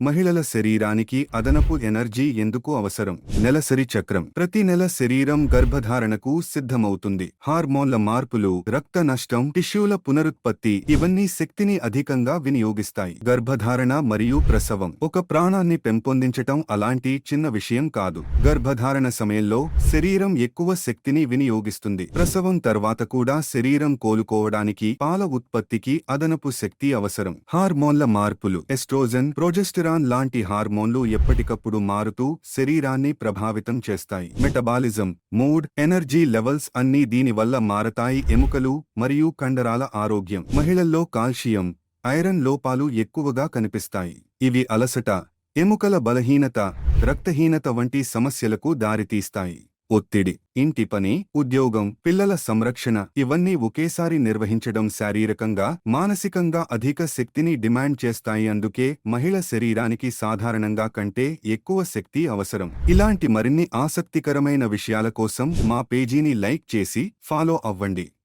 మహిళల శరీరానికి అదనపు ఎనర్జీ ఎందుకు అవసరం? నెలసరి చక్రం ప్రతి నెల శరీరం గర్భధారణకు సిద్ధమవుతుంది. హార్మోన్ల మార్పులు రక్త నష్టం టిష్యూల పునరుత్పత్తి ఇవన్నీ శక్తిని అధికంగా వినియోగిస్తాయి. గర్భధారణ మరియు ప్రసవం. ఒక ప్రాణాన్ని పెంపొందించటం అలాంటి చిన్న విషయం కాదు. గర్భధారణ సమయంలో శరీరం ఎక్కువ శక్తిని వినియోగిస్తుంది. ప్రసవం తర్వాత కూడా శరీరం కోలుకోవడానికి పాల ఉత్పత్తికి అదనపు శక్తి అవసరం. హార్మోన్ల మార్పులు. ఎస్ట్రోజన్ ప్రొజెస్టరాన్ లాంటి హార్మోన్లు ఎప్పటికప్పుడు మారుతూ శరీరాన్ని ప్రభావితం చేస్తాయి. మెటబాలిజం మూడ్ ఎనర్జీ లెవెల్స్ అన్నీ దీనివల్ల మారతాయి. ఎముకలు మరియు కండరాల ఆరోగ్యం. మహిళల్లో కాల్షియం ఐరన్ లోపాలు ఎక్కువగా కనిపిస్తాయి. ఇవి అలసట ఎముకల బలహీనత రక్తహీనత వంటి సమస్యలకు దారితీస్తాయి. ఒత్తిడి ఇంటి పని ఉద్యోగం పిల్లల సంరక్షణ ఇవన్నీ ఒకేసారి నిర్వహించడం శారీరకంగా మానసికంగా అధిక శక్తిని డిమాండ్ చేస్తాయి. అందుకే మహిళ శరీరానికి సాధారణంగా కంటే ఎక్కువ శక్తి అవసరం. ఇలాంటి మరిన్ని ఆసక్తికరమైన విషయాల కోసం మా పేజీని లైక్ చేసి ఫాలో అవ్వండి.